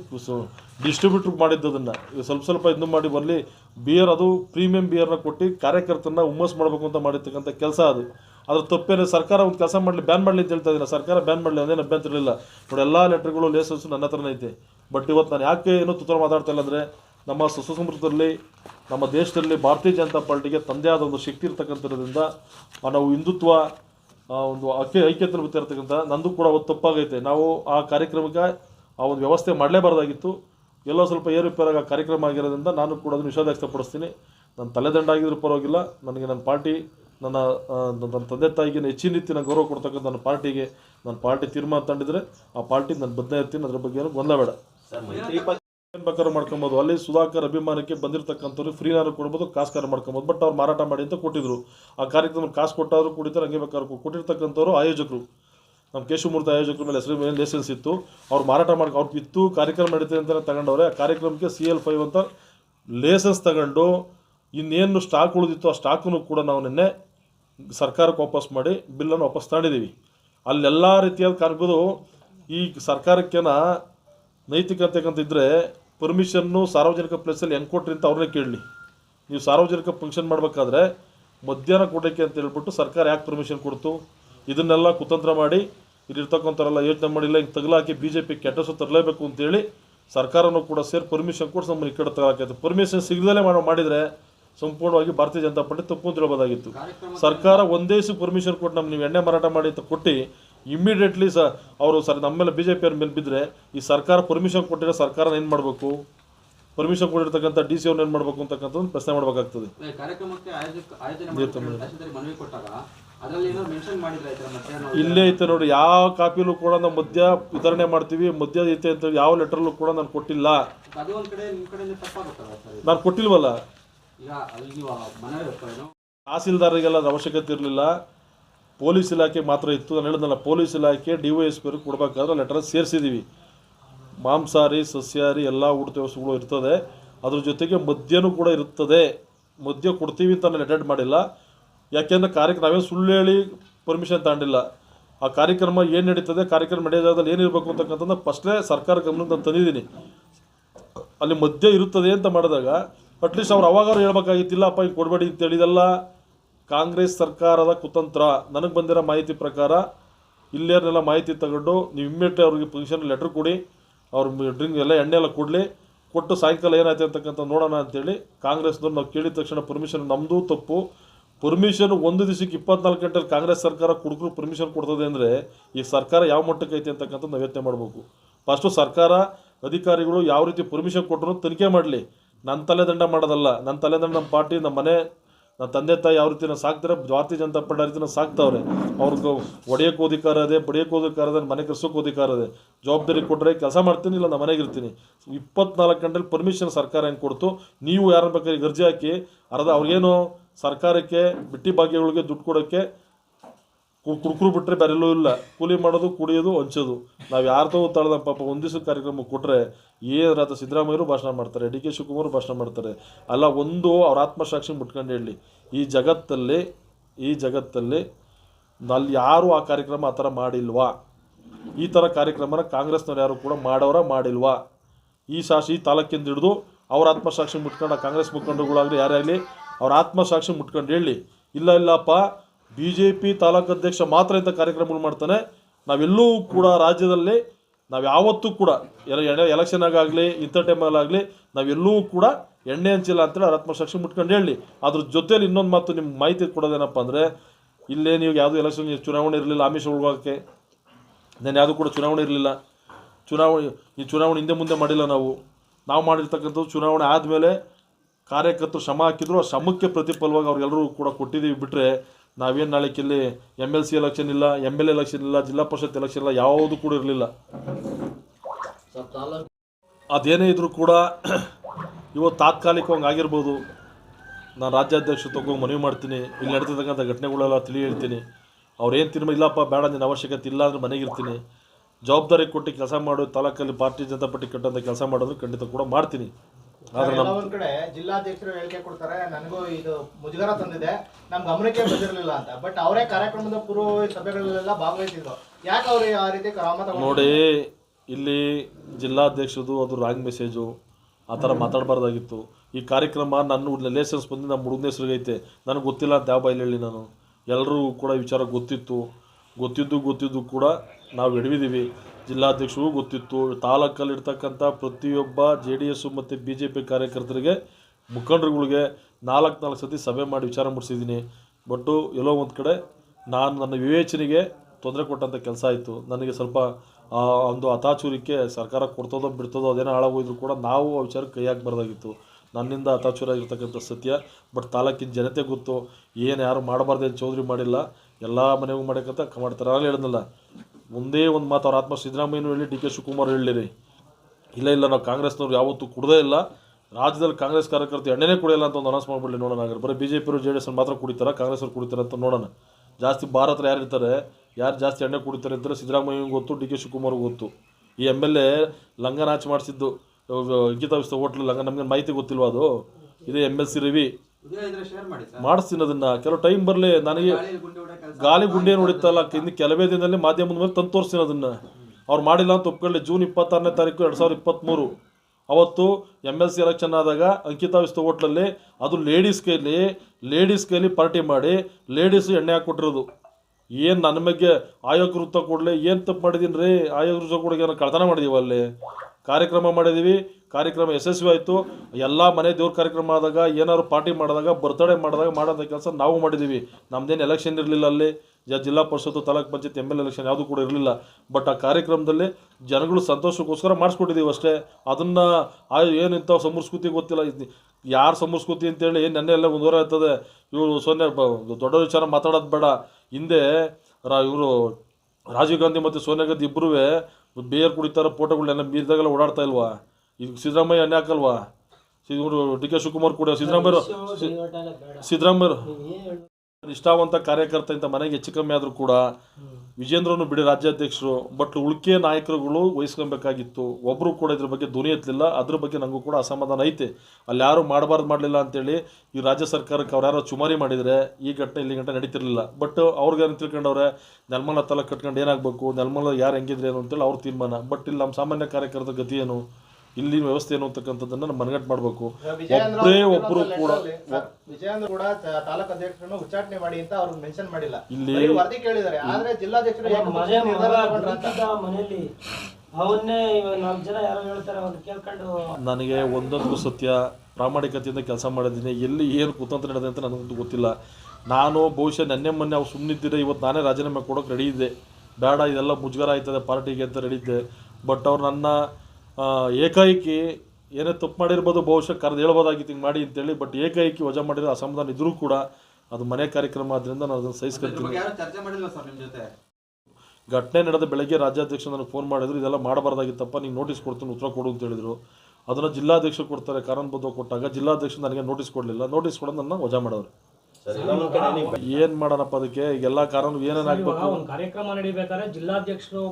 ಡಿಸ್ಟ್ರಿಬ್ಯೂಟ್ರ್ ಮಾಡಿದ್ದು ಅದನ್ನು ಸ್ವಲ್ಪ ಸ್ವಲ್ಪ ಇದು ಮಾಡಿ ಬರಲಿ. ಬಿಯರ್ ಅದು ಪ್ರೀಮಿಯಂ ಬಿಯರ್ನ ಕೊಟ್ಟು ಕಾರ್ಯಕರ್ತರನ್ನ ಹುಮ್ಮಸ್ ಮಾಡಬೇಕು ಅಂತ ಮಾಡಿರ್ತಕ್ಕಂಥ ಕೆಲಸ ಅದು. ಅದ್ರ ತಪ್ಪೇನು ಸರ್ಕಾರ ಒಂದು ಕೆಲಸ ಮಾಡಲಿ ಬ್ಯಾನ್ ಮಾಡಲಿ ಅಂತ ಹೇಳ್ತಾ ಇದ್ದೀನಿ ಸರ್ಕಾರ ಬ್ಯಾನ್ ಮಾಡಲಿ ಅದೇನು ಅಭ್ಯಂತರ ಇರಲಿಲ್ಲ ನೋಡಿ, ಎಲ್ಲ ಲೆಟ್ರ್ಗಳು ಲೇಸನ್ಸು ನನ್ನ ಹತ್ರನೇ ಐತೆ. ಬಟ್ ಇವತ್ತು ನಾನು ಯಾಕೆ ಏನು ತುತ್ರ ಮಾತಾಡ್ತಾ ಇಲ್ಲ ಅಂದರೆ, ನಮ್ಮ ಸುಸಂಸ್ಕೃತದಲ್ಲಿ ನಮ್ಮ ದೇಶದಲ್ಲಿ ಭಾರತೀಯ ಜನತಾ ಪಾರ್ಟಿಗೆ ತಂದೆ ಆದ ಒಂದು ಶಕ್ತಿ ಇರ್ತಕ್ಕಂಥದ್ರಿಂದ, ನಾವು ಹಿಂದುತ್ವ ಒಂದು ಐಕ್ಯ ಐಕ್ಯತೆ ಇರ್ತಕ್ಕಂಥ ನಂದು ಕೂಡ ಅವತ್ತು ತಪ್ಪಾಗೈತೆ. ನಾವು ಆ ಕಾರ್ಯಕ್ರಮಕ್ಕೆ ಆ ಒಂದು ವ್ಯವಸ್ಥೆ ಮಾಡಲೇಬಾರ್ದಾಗಿತ್ತು. ಎಲ್ಲೋ ಸ್ವಲ್ಪ ಏರುಪೇರಾಗ ಕಾರ್ಯಕ್ರಮ ಆಗಿರೋದ್ರಿಂದ ನಾನು ಕೂಡ ಅದನ್ನು ವಿಷಾದ ವ್ಯಕ್ತಪಡಿಸ್ತೀನಿ ನನ್ನ ತಲೆದಂಡ ಆಗಿದ್ರು ಪರವಾಗಿಲ್ಲ. ನನಗೆ ನನ್ನ ಪಾರ್ಟಿ ನನ್ನ ನನ್ನ ತಂದೆ ತಾಯಿಗೆ ಹೆಚ್ಚಿನ ರೀತಿ ನಾನು ಗೌರವ ಕೊಡ್ತಕ್ಕಂಥ ನನ್ನ ಪಾರ್ಟಿಗೆ ನನ್ನ ಪಾರ್ಟಿ ತೀರ್ಮಾನ ತಂಡಿದ್ರೆ ಆ ಪಾರ್ಟಿ ನಾನು ಬದ್ಧ ಇರ್ತೀನಿ ಅದ್ರ ಬಗ್ಗೆ ಏನು ಗೊಂದಲ ಬೇಡ. ಏನು ಬೇಕಾದ್ರೂ ಮಾಡ್ಕೊಬೋದು. ಅಲ್ಲಿ ಸುಧಾಕರ್ ಅಭಿಮಾನಕ್ಕೆ ಬಂದಿರತಕ್ಕಂಥವ್ರು ಫ್ರೀನಾರು ಕೊಡ್ಬೋದು ಕಾಸ್ಕಾರ ಮಾಡ್ಕೊಬೋದು. ಬಟ್ ಅವ್ರು ಮಾರಾಟ ಮಾಡಿ ಅಂತ ಕೊಟ್ಟಿದ್ರು. ಆ ಕಾರ್ಯಕ್ರಮ ಕಾಸು ಕೊಟ್ಟಾದ್ರು ಕುಡಿತಾರೆ ಹಂಗೆ ಬೇಕಾದ್ರೂ ಕೊಟ್ಟಿರ್ತಕ್ಕಂಥವ್ರು ಆಯೋಜಕರು. ನಮ್ಮ ಕೇಶವಮೂರ್ತಿ ಆಯೋಜಕರ ಮೇಲೆ ಹೆಸರು ಮೇಲೆ ಲೈಸೆನ್ಸ್ ಇತ್ತು. ಅವ್ರು ಮಾರಾಟ ಮಾಡಿ ಅವ್ರು ಇತ್ತು ಕಾರ್ಯಕ್ರಮ ನಡೀತದೆ ಅಂತ ತಗೊಂಡವ್ರೆ. ಆ ಕಾರ್ಯಕ್ರಮಕ್ಕೆ ಸಿ ಎಲ್ ಫೈವ್ ಅಂತ ಲೈಸೆನ್ಸ್ ತಗೊಂಡು ಇನ್ನೇನು ಸ್ಟಾಕ್ ಉಳಿದಿತ್ತು ಆ ಸ್ಟಾಕನ್ನು ಕೂಡ ನಾವು ನಿನ್ನೆ ಸರ್ಕಾರಕ್ಕೆ ವಾಪಸ್ ಮಾಡಿ ಬಿಲ್ಲನ್ನು ವಾಪಸ್ ತಗೊಂಡಿದ್ದೀವಿ. ಅಲ್ಲೆಲ್ಲ ರೀತಿಯಾದ ಕಾರ್ಯಗಳು ಈ ಸರ್ಕಾರಕ್ಕೇನ ನೈತಿಕ ಅಂತಕ್ಕಂಥ ಇದ್ದರೆ ಪರ್ಮಿಷನ್ನು ಸಾರ್ವಜನಿಕ ಪ್ಲೇಸಲ್ಲಿ ಹೆಂಗೆ ಕೊಟ್ರಿ ಅಂತ ಅವ್ರನ್ನೇ ಕೇಳಲಿ ನೀವು ಸಾರ್ವಜನಿಕ ಫಂಕ್ಷನ್ ಮಾಡಬೇಕಾದ್ರೆ ಮಧ್ಯಾಹ್ನ ಕೊಡೋಕ್ಕೆ ಅಂತ ಹೇಳ್ಬಿಟ್ಟು ಸರ್ಕಾರ ಯಾಕೆ ಪರ್ಮಿಷನ್ ಕೊಡ್ತು? ಇದನ್ನೆಲ್ಲ ಕುತಂತ್ರ ಮಾಡಿ, ಇಲ್ಲಿರ್ತಕ್ಕಂಥವರೆಲ್ಲ ಯೋಚನೆ ಮಾಡಿಲ್ಲ, ಹಿಂಗೆ ತಗಲಾಕಿ ಬಿ ಜೆ ಪಿ ಕೆಟ್ಟಸು ತರಲೇಬೇಕು ಅಂತೇಳಿ ಸರ್ಕಾರನೂ ಕೂಡ ಸೇರಿ ಪರ್ಮಿಷನ್ ಕೊಡಿಸಿ ನಮ್ಮನ್ನು ಈ ಕಡೆ ತಗೊಳಕೈತೆ ಪರ್ಮಿಷನ್ ಸಿಗದಲ್ಲೇ ಮಾಡೋ ಮಾಡಿದರೆ ಸಂಪೂರ್ಣವಾಗಿ ಭಾರತೀಯ ಜನತಾ ಪಾರ್ಟಿ ತಪ್ಪು ಅಂತ ಹೇಳ್ಬೋದಾಗಿತ್ತು ಸರ್ಕಾರ ಒಂದೇ ಸು ಪರ್ಮಿಷನ್ ಕೊಟ್ಟು ನಮ್ಗೆ ನೀವು ಎಣ್ಣೆ ಮಾರಾಟ ಮಾಡಿ ಅಂತ ಕೊಟ್ಟು ಇಮ್ಮಿಡಿಯೇಟ್ಲಿ ಸ ಅವರು ಸರ್ ನಮ್ಮ ಮೇಲೆ ಬಿ ಜೆ ಪಿಯವ್ರ ಮೇಲೆ ಬಿದ್ದರೆ ಈ ಸರ್ಕಾರ ಪರ್ಮಿಷನ್ ಕೊಟ್ಟಿರೋ ಸರ್ಕಾರ ಏನು ಮಾಡಬೇಕು? ಪರ್ಮಿಷನ್ ಕೊಟ್ಟಿರ್ತಕ್ಕಂಥ ಡಿ ಸಿ ಅವ್ರನ್ನ ಏನು ಮಾಡಬೇಕು ಅಂತಕ್ಕಂಥದ್ದು ಪ್ರಶ್ನೆ ಮಾಡಬೇಕಾಗ್ತದೆ. ಇಲ್ಲೇ ಐತೆ ನೋಡಿ ಯಾವ ಕಾಪಿಲೂ ಕೂಡ ನಾವು ಮದ್ಯ ವಿತರಣೆ ಮಾಡ್ತೀವಿ ಮದ್ಯ ಐತೆ ಅಂತ ಯಾವ ಲೆಟರ್ಲ್ಲೂ ಕೂಡ ನಾನು ಕೊಟ್ಟಿಲ್ಲ. ನಾನು ಕೊಟ್ಟಿಲ್ವಲ್ಲ. ತಹಸೀಲ್ದಾರಿಗೆಲ್ಲ ಅವಶ್ಯಕತೆ ಇರಲಿಲ್ಲ. ಪೊಲೀಸ್ ಇಲಾಖೆ ಮಾತ್ರ ಇತ್ತು. ನಾನು ಹೇಳಿದ್ನಲ್ಲ, ಪೊಲೀಸ್ ಇಲಾಖೆ, ಡಿ ವೈ ಎಸ್ ಪಿ ಕೊಡಬೇಕಾದ್ರೆ ಲೆಟರ್ ಸೇರಿಸಿದ್ದೀವಿ ಮಾಂಸಾಹಾರಿ, ಸಸ್ಯಾಹಾರಿ ಎಲ್ಲ ಊಟದ ವ್ಯವಸ್ಥೆಗಳು ಇರ್ತದೆ. ಅದ್ರ ಜೊತೆಗೆ ಮದ್ಯನೂ ಕೂಡ ಇರುತ್ತದೆ ಮದ್ಯ ಕೊಡ್ತೀವಿ ಅಂತ ನಾನು ಅಟೆಂಡ್ ಮಾಡಿಲ್ಲ. ಯಾಕೆಂದರೆ ಕಾರ್ಯಕ್ರಮ ನಾವೇನು ಸುಳ್ಳು ಹೇಳಿ ಪರ್ಮಿಷನ್ ತಗೊಂಡಿಲ್ಲ. ಆ ಕಾರ್ಯಕ್ರಮ ಏನು ನಡೀತದೆ, ಕಾರ್ಯಕ್ರಮ ನಡೆಯೋದ್ರಲ್ಲಿ ಏನಿರಬೇಕು ಅಂತಕ್ಕಂಥದ್ದು ಫಸ್ಟೇ ಸರ್ಕಾರ ನಾನು ತಂದಿದ್ದೀನಿ. ಅಲ್ಲಿ ಮದ್ಯ ಇರುತ್ತದೆ ಅಂತ ಮಾಡಿದಾಗ ಅಟ್ಲೀಸ್ಟ್ ಅವ್ರು ಅವಾಗಾರು ಹೇಳ್ಬೇಕಾಗಿತ್ತಿಲ್ಲಪ್ಪ ಹಿಂಗೆ ಕೊಡಬೇಡಿ ಅಂತ ಹೇಳಿದಲ್ಲ ಕಾಂಗ್ರೆಸ್ ಸರ್ಕಾರದ ಕುತಂತ್ರ. ನನಗೆ ಬಂದಿರೋ ಮಾಹಿತಿ ಪ್ರಕಾರ ಇಲ್ಲೇರ್ನೆಲ್ಲ ಮಾಹಿತಿ ತಗೊಂಡು ನೀವು ಇಮ್ಮಿಡಿಯೇಟ್ ಅವ್ರಿಗೆ ಪೊಸಿಷನ್ ಲೆಟ್ರ್ ಕೊಡಿ, ಅವ್ರ ಡ್ರಿಂಕ್ ಎಲ್ಲ ಎಣ್ಣೆ ಎಲ್ಲ ಕೊಡಲಿ, ಕೊಟ್ಟು ಸಾಯಂಕಾಲ ಏನಾಯ್ತು ಅಂತಕ್ಕಂಥ ನೋಡೋಣ ಅಂತೇಳಿ ಕಾಂಗ್ರೆಸ್ನವ್ರು ನಾವು ಕೇಳಿದ ತಕ್ಷಣ ಪರ್ಮಿಷನ್ ನಮ್ಮದು ತಪ್ಪು. ಪರ್ಮಿಷನ್ ಒಂದು ದಿವಸಕ್ಕೆ ಇಪ್ಪತ್ನಾಲ್ಕು ಗಂಟೆಯಲ್ಲಿ ಕಾಂಗ್ರೆಸ್ ಸರ್ಕಾರ ಕುಡುಕರು ಪರ್ಮಿಷನ್ ಕೊಡ್ತದೆ ಅಂದರೆ ಈ ಸರ್ಕಾರ ಯಾವ ಮಟ್ಟಕ್ಕೆ ಐತೆ ಅಂತಕ್ಕಂಥ ನಾವು ಯೋಚನೆ ಮಾಡಬೇಕು. ಫಸ್ಟು ಸರ್ಕಾರ ಅಧಿಕಾರಿಗಳು ಯಾವ ರೀತಿ ಪರ್ಮಿಷನ್ ಕೊಟ್ಟರು ತನಿಖೆ ಮಾಡಲಿ. ನನ್ನ ತಲೆದಂಡ ಮಾಡೋದಲ್ಲ, ನನ್ನ ತಲೆದಂಡ ನಮ್ಮ ಪಾರ್ಟಿ, ನಮ್ಮ ಮನೆ, ನನ್ನ ತಂದೆ ತಾಯಿ ಯಾವ ರೀತಿನ ಸಾಕ್ತಾರೆ, ಭಾರತೀಯ ಜನತಾ ಆ ರೀತಿನ ಸಾಕ್ತಾವ್ರೆ? ಅವ್ರಿಗೆ ಒಡೆಯೋಕೆ ಅಧಿಕಾರ ಇದೆ ಬಡಿಯೋಕ್ಕೂ ಅಧಿಕಾರ ಇದೆ, ಮನೆ ಕರ್ಸೋಕ್ಕೂ ಅಧಿಕಾರ ಇದೆ. ಜವಾಬ್ದಾರಿ ಕೊಟ್ಟರೆ ಕೆಲಸ ಮಾಡ್ತೀನಿ, ಇಲ್ಲ, ನಮ್ಮ ಮನೆಗೆ ಇರ್ತೀನಿ. ಇಪ್ಪತ್ನಾಲ್ಕು ಗಂಟೆಲಿ ಪರ್ಮಿಷನ್ ಸರ್ಕಾರ ಹೆಂಗೆ ಕೊಡ್ತು? ನೀವು ಯಾರನ್ನ ಬೇಕಾದ್ರೆ ಅರ್ಜಿ ಹಾಕಿ, ಅರ್ಧ ಅವ್ರಿಗೇನು ಸರ್ಕಾರಕ್ಕೆ ಬಿಟ್ಟಿ ಭಾಗ್ಯಗಳಿಗೆ ದುಡ್ಡು ಕೊಡೋಕ್ಕೆ ಕುಡ್ಕರು ಬಿಟ್ಟರೆ ಬೇರೆಲ್ಲೂ ಇಲ್ಲ. ಕೂಲಿ ಮಾಡೋದು, ಕುಡಿಯೋದು, ಹಂಚೋದು. ನಾವು ಯಾರ್ದೋ ತಳದ ಪಾಪ. ಒಂದು ದಿವಸದ ಕಾರ್ಯಕ್ರಮ ಕೊಟ್ಟರೆ ಏನಾರ ಸಿದ್ದರಾಮಯ್ಯರು ಭಾಷಣ ಮಾಡ್ತಾರೆ, ಡಿ ಕೆ ಶಿವಕುಮಾರ್ ಭಾಷಣ ಮಾಡ್ತಾರೆ. ಅಲ್ಲ, ಒಂದು ಅವ್ರ ಆತ್ಮಸಾಕ್ಷಿ ಮುಟ್ಕೊಂಡು ಹೇಳಿ. ಈ ಜಗತ್ತಲ್ಲಿ ಈ ಜಗತ್ತಲ್ಲಿ ಅಲ್ಲಿ ಯಾರು ಆ ಕಾರ್ಯಕ್ರಮ ಆ ಥರ ಮಾಡಿಲ್ವಾ? ಈ ಥರ ಕಾರ್ಯಕ್ರಮನ ಕಾಂಗ್ರೆಸ್ನವ್ರು ಯಾರು ಕೂಡ ಮಾಡೋರ ಮಾಡಿಲ್ವಾ? ಈ ಸಾಕ್ಷಿ, ಈ ತಾಲೂಕಿಂದ ಹಿಡಿದು ಅವ್ರ ಆತ್ಮಸಾಕ್ಷಿ ಮುಟ್ಕೊಂಡು ಕಾಂಗ್ರೆಸ್ ಮುಖಂಡರುಗಳಾಗಲಿ ಯಾರೇ ಆಗಲಿ ಅವ್ರ ಆತ್ಮಸಾಕ್ಷಿ ಮುಟ್ಕೊಂಡು ಹೇಳಿ. ಇಲ್ಲ, ಇಲ್ಲಪ್ಪ ಬಿ ಜೆ ಪಿ ತಾಲೂಕು ಅಧ್ಯಕ್ಷ ಮಾತ್ರ ಇಂಥ ಕಾರ್ಯಕ್ರಮಗಳು ಮಾಡ್ತಾನೆ. ನಾವೆಲ್ಲೂ ಕೂಡ ರಾಜ್ಯದಲ್ಲಿ, ನಾವು ಯಾವತ್ತೂ ಕೂಡ ಎಲೆಕ್ಷನಾಗಲಿ ಇಂಥ ಟೈಮಲ್ಲಾಗಲಿ ನಾವೆಲ್ಲೂ ಕೂಡ ಎಣ್ಣೆ ಹಂಚಿಲ್ಲ ಅಂತೇಳಿ ಅವ್ರ ಆತ್ಮಸಾಕ್ಷಿ ಮುಟ್ಕೊಂಡು ಹೇಳಿ. ಅದ್ರ ಜೊತೆಲಿ ಇನ್ನೊಂದು ಮಾತು ನಿಮ್ಗೆ ಮಾಹಿತಿ ಕೊಡೋದೇನಪ್ಪ ಅಂದರೆ, ಇಲ್ಲೇ ನೀವು ಯಾವುದೂ ಎಲೆಕ್ಷನ್ ಚುನಾವಣೆ ಇರಲಿಲ್ಲ, ಆಮಿಷ ಉಳ್ಗೋಕ್ಕೆ ನಾನು ಯಾವುದೂ ಕೂಡ ಚುನಾವಣೆ ಇರಲಿಲ್ಲ. ಚುನಾವಣೆ, ಈ ಚುನಾವಣೆ ಹಿಂದೆ ಮುಂದೆ ಮಾಡಿಲ್ಲ ನಾವು. ನಾವು ಮಾಡಿರ್ತಕ್ಕಂಥದ್ದು ಚುನಾವಣೆ ಆದಮೇಲೆ ಕಾರ್ಯಕರ್ತರು ಶ್ರಮ ಹಾಕಿದ್ರು, ಆ ಶ್ರಮಕ್ಕೆ ಪ್ರತಿಫಲವಾಗಿ ಅವ್ರಿಗೆಲ್ಲರೂ ಕೂಡ ಕೊಟ್ಟಿದ್ದೀವಿ ಬಿಟ್ಟರೆ ನಾವೇನು ನಾಳೆ ಇಲ್ಲಿ ಎಂ ಎಲ್ ಸಿ ಎಲೆಕ್ಷನ್ ಇಲ್ಲ ಎಂ ಎಲ್ ಎಲೆಕ್ಷನ್ ಇಲ್ಲ, ಜಿಲ್ಲಾ ಪರಿಷತ್ ಎಲೆಕ್ಷನ್ ಇಲ್ಲ, ಯಾವುದು ಕೂಡ ಇರಲಿಲ್ಲ. ಅದೇನೇ ಇದ್ರೂ ಕೂಡ ಇವತ್ತು ತಾತ್ಕಾಲಿಕವಾಗಿ ಆಗಿರ್ಬೋದು. ನಾನು ರಾಜ್ಯಾಧ್ಯಕ್ಷ ತಗೋ ಮನವಿ ಮಾಡ್ತೀನಿ. ಇಲ್ಲಿ ನಡೆದಿರ್ತಕ್ಕಂಥ ಘಟನೆಗಳೆಲ್ಲ ತಿಳಿ ಹೇಳ್ತೀನಿ ಅವ್ರೇನು ತಿರ್ಮ ಇಲ್ಲಪ್ಪ, ಬೇಡ ನಿನ್ನ ಅವಶ್ಯಕತೆ ಇಲ್ಲ ಅಂದ್ರೆ ಮನೆಗೆ ಇರ್ತೀನಿ. ಜವಾಬ್ದಾರಿ ಕೊಟ್ಟು ಕೆಲಸ ಮಾಡೋ ತಾಲೂಕಲ್ಲಿ ಭಾರತೀಯ ಜನತಾ ಪಾರ್ಟಿ ಕೆಲಸ ಮಾಡೋದು ಖಂಡಿತ ಕೂಡ ಮಾಡ್ತೀನಿ. ಆದರೆ ನಮ್ಮ ಒಂದ್ ಕಡೆ ಜಿಲ್ಲಾಧ್ಯಕ್ಷರು ಹೇಳಿಕೆ ಕೊಡ್ತಾರೆ ನನಗೂ ಇದು ಮುಜುಗರ ತಂದಿದೆ ನಮ್ ಗಮನಕ್ಕೆ ಬಂದಿರಲಿಲ್ಲ ಅಂತ. ಬಟ್ ಅವರೇ ಕಾರ್ಯಕ್ರಮದ ಪೂರ್ವ ಸಭೆಗಳಲ್ಲೆಲ್ಲ ಭಾಗವಹಿಸಿದ್ರು. ಯಾಕೆ ಅವ್ರು ಆ ರೀತಿ ಕ್ರಮ? ನೋಡಿ ಇಲ್ಲಿ ಜಿಲ್ಲಾಧ್ಯಕ್ಷದು ಅದು ರಾಂಗ್ ಮೆಸೇಜು ಆ ಥರ ಮಾತಾಡಬಾರ್ದಾಗಿತ್ತು. ಈ ಕಾರ್ಯಕ್ರಮ ನನ್ನ ಲೈಸೆನ್ಸ್ ಬಂದು ನಮ್ಮ ಹುಡುಗನ ಐತೆ. ನನಗೆ ಗೊತ್ತಿಲ್ಲ ಅಂತ ಯಾವ ಬಾಯಲ್ಲಿ ಹೇಳಿ ನಾನು. ಎಲ್ಲರೂ ಕೂಡ ವಿಚಾರ ಗೊತ್ತಿತ್ತು. ಗೊತ್ತಿದ್ದು ಗೊತ್ತಿದ್ದು ಕೂಡ ನಾವು ಹಿಡಿದಿದ್ದೀವಿ ಜಿಲ್ಲಾಧ್ಯಕ್ಷರಿಗೂ ಗೊತ್ತಿತ್ತು. ತಾಲೂಕಲ್ಲಿರ್ತಕ್ಕಂಥ ಪ್ರತಿಯೊಬ್ಬ ಜೆ ಡಿ ಎಸ್ಸು ಮತ್ತು ಬಿ ಜೆ ಪಿ ಕಾರ್ಯಕರ್ತರಿಗೆ, ಮುಖಂಡರುಗಳಿಗೆ ನಾಲ್ಕು ನಾಲ್ಕು ಸತಿ ಸಭೆ ಮಾಡಿ ವಿಚಾರ ಮೂಡಿಸಿದ್ದೀನಿ ಬಟ್ಟು ಎಲ್ಲೋ ಒಂದು ಕಡೆ ನಾನು ನನ್ನ ವಿವೇಚನೆಗೆ ತೊಂದರೆ ಕೊಟ್ಟಂಥ ಕೆಲಸ ಆಯಿತು. ನನಗೆ ಸ್ವಲ್ಪ ಒಂದು ಹತಾಚೂರಿಕೆ ಸರ್ಕಾರ ಕೊಡ್ತದೋ ಬಿಡ್ತದೋ ಅದೇನೋ ಹಾಳಾಗೋದ್ರು ಕೂಡ ನಾವು ಆ ವಿಚಾರಕ್ಕೆ ಕೈ ಹಾಕಬಾರ್ದಾಗಿತ್ತು ನನ್ನಿಂದ ಹತಾಚೂರಾಗಿರ್ತಕ್ಕಂಥ ಸತ್ಯ. ಬಟ್ ತಾಲೂಕಿನ ಜನತೆ ಗೊತ್ತು. ಏನು ಯಾರು ಮಾಡಬಾರ್ದು ಏನು ಚೌಧರಿ ಮಾಡಿಲ್ಲ. ಎಲ್ಲ ಮನೆಗೂ ಮಾಡೋಕ್ಕಂತ ಮಾಡ್ತಾರೆ ಆಗಲೇ ಹೇಳಿದ್ನಲ್ಲ ಒಂದೇ ಒಂದು ಮಾತು ಅವ್ರ ಆತ್ಮ ಸಿದ್ದರಾಮಯ್ಯನೂ ಹೇಳಿ ಡಿ ಕೆ ಶಿವಕುಮಾರ್ ಹೇಳಿರಿ ಇಲ್ಲ ಇಲ್ಲ, ನಾವು ಕಾಂಗ್ರೆಸ್ನವ್ರು ಯಾವತ್ತೂ ಕುಡದೇ ಇಲ್ಲ. ರಾಜ್ಯದಲ್ಲಿ ಕಾಂಗ್ರೆಸ್ ಕಾರ್ಯಕರ್ತರು ಎಣ್ಣೆನೇ ಕುಡಿಯಲ್ಲ ಅಂತ ಒಂದು ಅನೌನ್ಸ್ ಮಾಡಿಬಿಡಲಿ ನೋಡೋಣ ಹಾಗಾದ್ರೆ. ಬರೀ ಬಿ ಜೆ ಪಿಯವರು ಜೆ ಡಿ ಎಸ್ ಮಾತ್ರ ಕುಡಿತಾರ? ಕಾಂಗ್ರೆಸ್ ಕುಡಿತಾರೆ ಅಂತ ನೋಡೋಣ. ಜಾಸ್ತಿ ಭಾರತ ಯಾರು ಇರ್ತಾರೆ? ಯಾರು ಜಾಸ್ತಿ ಎಣ್ಣೆ ಕುಡಿತಾರೆ ಅಂದರೆ ಸಿದ್ದರಾಮಯ್ಯಂಗೆ ಗೊತ್ತು, ಡಿ ಕೆ ಶಿವಕುಮಾರ್ಗೆ ಗೊತ್ತು. ಈ ಎಂ ಎಲ್ ಎ ಲಂಗನಾಚ್ ಮಾಡಿಸಿದ್ದು ಗೀತಾ ವಿಸ್ತ ಹೋಟ್ಲಲ್ಲಿ ಲಂಗ ನಮಗೆ ಮಾಹಿತಿ ಗೊತ್ತಿಲ್ವಾ ಅದು? ಇದೇ ಎಂ ಎಲ್ ಸಿ ರವಿ. ಮಾಡಿಸ್ತೀನಿ ಅದನ್ನ ಕೆಲವು ಟೈಮ್ ಬರಲಿ ನನಗೆ ಗಾಳಿ ಗುಂಡಿ ಹೊಡಿತಲ್ಲ ಇನ್ನು ಕೆಲವೇ ದಿನದಲ್ಲಿ ಮಾಧ್ಯಮದ ಮೇಲೆ ತಂದು ತೋರಿಸ್ತೀನಿ ಅದನ್ನ ಅವ್ರು ಮಾಡಿಲ್ಲ ಅಂತ ಒಪ್ಕೊಳ್ಳಿ. ಜೂನ್ ಇಪ್ಪತ್ತಾರನೇ ತಾರೀಕು ಎರಡು ಸಾವಿರದ ಇಪ್ಪತ್ತ್ಮೂರು ಅವತ್ತು ಎಂ ಎಲ್ ಸಿ ಎಲೆಕ್ಷನ್ ಆದಾಗ ಅಂಕಿತಾ ವಿಸ್ತು ಹೋಟ್ಲಲ್ಲಿ ಅದು ಲೇಡೀಸ್ ಕೈಲಿ ಲೇಡೀಸ್ ಕೈಲಿ ಪಾರ್ಟಿ ಮಾಡಿ ಲೇಡೀಸು ಎಣ್ಣೆ ಹಾಕ್ಕೊಟ್ಟಿರೋದು. ಏನು ನನ್ನ ಬಗ್ಗೆ ಆಯೋಗ ವೃತ್ತ ಕೊಡಲಿ? ಏನು ತಪ್ಪು ಮಾಡಿದ್ದೀನಿ ರೀ ಆಯೋಗ ವೃತ್ತ ಕೊಡೋಕೆ ಏನೋ ಕಳ್ತನ ಮಾಡಿದೀವಿ ಅಲ್ಲಿ ಕಾರ್ಯಕ್ರಮ ಮಾಡಿದ್ದೀವಿ ಕಾರ್ಯಕ್ರಮ ಯಶಸ್ವಿ ಆಯಿತು ಎಲ್ಲ ಮನೆ ದೇವ್ರ ಕಾರ್ಯಕ್ರಮ ಆದಾಗ, ಏನಾದ್ರು ಪಾರ್ಟಿ ಮಾಡಿದಾಗ ಬರ್ತ್ಡೇ ಮಾಡಿದಾಗ ಮಾಡೋಂಥ ಕೆಲಸ ನಾವು ಮಾಡಿದ್ದೀವಿ. ನಮ್ದೇನು ಎಲೆಕ್ಷನ್ ಇರಲಿಲ್ಲ ಅಲ್ಲಿ. Zilla parishad taluk panchayat M L election ಯಾವುದು ಕೂಡ ಇರಲಿಲ್ಲ. ಬಟ್ ಆ ಕಾರ್ಯಕ್ರಮದಲ್ಲಿ ಜನಗಳು ಸಂತೋಷಕ್ಕೋಸ್ಕರ ಮಾಡಿಸ್ಕೊಟ್ಟಿದ್ದೀವಿ ಅಷ್ಟೇ. ಅದನ್ನು ಆ ಏನು ಇಂಥ ಸಂಸ್ಕೃತಿ ಗೊತ್ತಿಲ್ಲ. ಯಾರು ಸಂಸ್ಕೃತಿ ಅಂತೇಳಿ ನೆನ್ನೆ ಎಲ್ಲ ಒಂದು ಆಗ್ತದೆ ಇವರು ಸೊನ್ನೆ ದೊಡ್ಡ ವಿಚಾರ ಮಾತಾಡೋದು ಬೇಡ. ಹಿಂದೆ ರಾ ಇವರು ರಾಜೀವ್ ಗಾಂಧಿ ಮತ್ತು ಸೋನಿಯಾ ಗಾಂಧಿ ಇಬ್ಬರೂ ಬೇರ್ ಕುಡಿತಾರ ಫೋಟೋಗಳನ್ನೆಲ್ಲ ಮೀರಿದಾಗೆಲ್ಲ ಓಡಾಡ್ತಾ ಇಲ್ವಾ? ಈಗ ಸಿದ್ದರಾಮಯ್ಯ ಅನ್ಯಾಕಲ್ವಾ ಇವರು ಡಿ ಕೆ ಶಿವಕುಮಾರ್ ಕೂಡ ಸಿದ್ದರಾಮಯ್ಯ ಸಿದ್ದರಾಮಯ್ಯ ಇಷ್ಟಾವಂತ ಕಾರ್ಯಕರ್ತ ಇಂಥ ಮನೆಗೆ ಹೆಚ್ಚು ಕಮ್ಮಿ ಆದರೂ ಕೂಡ ವಿಜೇಂದ್ರನು ಬಿಡಿ ರಾಜ್ಯಾಧ್ಯಕ್ಷರು ಬಟ್ ಉಳ್ಕೆ ನಾಯಕರುಗಳು ವಹಿಸ್ಕೊಬೇಕಾಗಿತ್ತು ಒಬ್ಬರು ಕೂಡ ಇದ್ರ ಬಗ್ಗೆ ಧ್ವನಿ ಎತ್ತಲಿಲ್ಲ. ಅದ್ರ ಬಗ್ಗೆ ನನಗೂ ಕೂಡ ಅಸಮಾಧಾನ ಐತೆ. ಅಲ್ಲಿ ಯಾರು ಮಾಡಬಾರ್ದು ಮಾಡಲಿಲ್ಲ ಅಂತೇಳಿ ಈ ರಾಜ್ಯ ಸರ್ಕಾರಕ್ಕೆ ಅವ್ರು ಯಾರೋ ಚುಮಾರಿ ಮಾಡಿದರೆ ಈ ಘಟನೆ ಇಲ್ಲಿ ಗಂಟೆ ನಡೀತಿರಲಿಲ್ಲ. ಬಟ್ ಅವ್ರಿಗೇನು ತಿಳ್ಕೊಂಡವ್ರೆ ನೆಲಮಲ ತಲೆ ಕಟ್ಕೊಂಡು ಏನಾಗಬೇಕು ನೆಲಮಲ ಯಾರು ಹೆಂಗಿದ್ರೆ ಏನು ಅಂತೇಳಿ ಅವ್ರ ತೀರ್ಮಾನ. ಬಟ್ ಇಲ್ಲಿ ನಮ್ಮ ಸಾಮಾನ್ಯ ಕಾರ್ಯಕರ್ತರ ಗತಿ ಏನು? ಇಲ್ಲಿ ವ್ಯವಸ್ಥೆ ಏನು ಅಂತಕ್ಕಂಥದ್ದನ್ನು ನಮ್ಮ ಮನಗಟ್ಟು ಮಾಡಬೇಕು. ಒಬ್ಬರೇ ಒಬ್ಬರು ಕೂಡ ವಿಜಯೇಂದ್ರ ಕೂಡ ತಾಲೂಕು ಅಧ್ಯಕ್ಷರನ್ನು ಉಚ್ಚಾಟನೆ ಮಾಡಿ ಅಂತ ಅವ್ರು ಮೆನ್ಷನ್ ಮಾಡಿಲ್ಲ. ಇಲ್ಲಿ- ವರದಿ ಕೇಳಿದ್ದಾರೆ. ಆದ್ರೆ ಜಿಲ್ಲಾಧ್ಯಕ್ಷರು ಮನೆಯಲ್ಲಿ ಅವನ್ನೇ ನಾಲ್ಕು ಜನ ಯಾರೋ ಹೇಳ್ತಾರೆ ಅವ್ರು ಕೇಳ್ಕೊಂಡು ನನಗೆ ಒಂದೊಂದು ಸತ್ಯ ಪ್ರಾಮಾಣಿಕತೆಯಿಂದ ಕೆಲಸ ಮಾಡಿದ್ದೀನಿ. ಎಲ್ಲಿ ಏನು ಕುತಂತ್ರ ನಡೆದಿದೆ ಅಂತ ನನಗಂತೂ ಗೊತ್ತಿಲ್ಲ. ನಾನು ಬಹುಶಃ ನೆನ್ನೆ ಮೊನ್ನೆ ಅವ್ರು ಸುಮ್ಮನಿದ್ದೀರ ಇವತ್ತು ನಾನೇ ರಾಜೀನಾಮೆ ಕೊಡೋಕೆ ರೆಡಿ ಇದ್ದೆ. ಬೇಡ ಇದೆಲ್ಲ ಮುಜುಗರ ಆಯ್ತದೆ ಪಾರ್ಟಿಗೆ ಅಂತ ರೆಡಿ ಇದ್ದೆ. ಬಟ್ ಅವ್ರು ನನ್ನ ಏಕಾಏಕಿ ಏನೇ ತಪ್ಪು ಮಾಡಿರ್ಬೋದು ಬಹುಶಃ ಕರೆದು ಹೇಳ್ಬೋದಾಗಿತ್ತು ಹಿಂಗೆ ಮಾಡಿ ಅಂತೇಳಿ ಬಟ್ ಏಕಾಏಕಿ ವಜಾ ಮಾಡಿರೋ ಅಸಮಾಧಾನ ಇದ್ರೂ ಕೂಡ ಅದು ಮನೆ ಕಾರ್ಯಕ್ರಮ ಆದ್ದರಿಂದ ನಾನು ಅದನ್ನು ಸಹಿಸ್ಕೊಳ್ತೀನಿ ಯಾರು ಚರ್ಚೆ ಮಾಡಿಲ್ಲ ಸರ್ ನಿಮ್ ಜೊತೆ? ಘಟನೆ ನಡೆದ ಬೆಳಗ್ಗೆ ರಾಜ್ಯಾಧ್ಯಕ್ಷ ನನಗೆ ಫೋನ್ ಮಾಡಿದ್ರು ಇದೆಲ್ಲ ಮಾಡಬಾರ್ದಾಗಿತ್ತಪ್ಪ ನೀವು ನೋಟಿಸ್ ಕೊಡ್ತೀನಿ ಉತ್ತರ ಕೊಡು ಅಂತ ಹೇಳಿದ್ರು. ಅದನ್ನು ಜಿಲ್ಲಾಧ್ಯಕ್ಷರು ಕೊಡ್ತಾರೆ ಕಾನೂನುಬದ್ಧ ಕೊಟ್ಟಾಗ ಜಿಲ್ಲಾಧ್ಯಕ್ಷ ನನಗೆ ನೋಟಿಸ್ ಕೊಡಲಿಲ್ಲ. ನೋಟಿಸ್ ಕೊಡೋದು ನನ್ನ ವಜಾ ಮಾಡೋರು. ಏನು ಮಾಡೋಣಪ್ಪ ಅದಕ್ಕೆ? ಈಗೆಲ್ಲ ಕಾರಣ ಏನೇನು ಆಗಬೇಕು? ಕಾರ್ಯಕ್ರಮ ನಡಿಬೇಕಾದ್ರೆ ಜಿಲ್ಲಾಧ್ಯಕ್ಷರು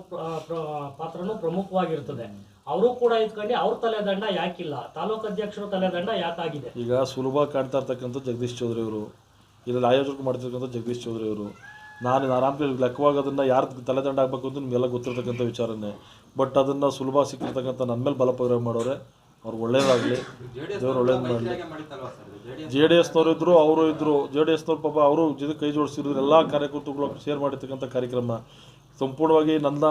ಪಾತ್ರನೂ ಪ್ರಮುಖವಾಗಿರ್ತದೆ. ಅವರು ಕೂಡ ಇದ್ಕೊಂಡು ಅವ್ರ ತಲೆದಂಡ ಯಾಕಿಲ್ಲ. ತಾಲೂಕು ತಲೆದಂಡ ಯಾಕಾಗಿದೆ? ಈಗ ಸುಲಭ ಕಾಣ್ತಾ ಇರ್ತಕ್ಕಂಥ ಜಗದೀಶ್ ಚೌಧರಿ ಅವರು ಇದರಲ್ಲಿ ಆಯೋಜಕ ಮಾಡ್ತಿರ್ತಕ್ಕಂಥ ಜಗದೀಶ್ ಚೌಧರಿ ಅವರು, ನಾನು ಆರಾಮ್ಗೆ ಲೆಕ್ಕವಾಗಿ ಅದನ್ನು ಯಾರು ತಲೆದಂಡ ಆಗಬೇಕು ಅಂತ ನಿಮಗೆಲ್ಲ ಗೊತ್ತಿರ್ತಕ್ಕಂಥ ವಿಚಾರನೇ. ಬಟ್ ಅದನ್ನು ಸುಲಭ ಸಿಕ್ಕಿರ್ತಕ್ಕಂಥ ನನ್ನ ಮೇಲೆ ಬಲಪ್ರಯೋಗ ಮಾಡೋರೆ, ಅವ್ರು ಒಳ್ಳೇದಾಗಲಿ. ದೇವ್ರು ಒಳ್ಳೇದು ಮಾಡಲಿ. ಜೆ ಡಿ ಎಸ್ನವ್ರು ಇದ್ದರು ಅವರು ಇದ್ರು. ಜೆ ಡಿ ಎಸ್ನವ್ರು ಪಾಪ ಅವರು ಜೊತೆ ಕೈ ಜೋಡಿಸಿದ್ರು ಎಲ್ಲ ಕಾರ್ಯಕರ್ತರುಗಳು ಶೇರ್ ಮಾಡಿರ್ತಕ್ಕಂಥ ಕಾರ್ಯಕ್ರಮ. ಸಂಪೂರ್ಣವಾಗಿ ನನ್ನ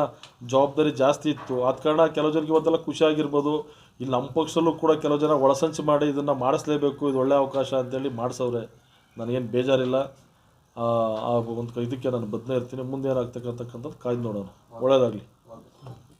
ಜವಾಬ್ದಾರಿ ಜಾಸ್ತಿ ಇತ್ತು. ಆದ ಕಾರಣ ಕೆಲವು ಜನಕ್ಕೆ ಇವತ್ತೆಲ್ಲ ಖುಷಿಯಾಗಿರ್ಬೋದು ಇಲ್ಲಿ ನಮ್ಮ ಪಕ್ಷದಲ್ಲೂ ಕೂಡ ಕೆಲವು ಜನ ಒಳಸಂಚು ಮಾಡಿ ಇದನ್ನು ಮಾಡಿಸ್ಲೇಬೇಕು. ಇದು ಒಳ್ಳೆಯ ಅವಕಾಶ ಅಂತೇಳಿ ಮಾಡಿಸವ್ರೆ. ನನಗೇನು ಬೇಜಾರಿಲ್ಲ. ಆ ಒಂದು ಇದಕ್ಕೆ ನಾನು ಬದ್ಧನೇ ಇರ್ತೀನಿ. ಮುಂದೆ ಏನಾಗ್ತಕ್ಕಂಥಕ್ಕಂಥದ್ದು ಕಾಯ್ದು ನೋಡೋಣ. ಒಳ್ಳೇದಾಗಲಿ.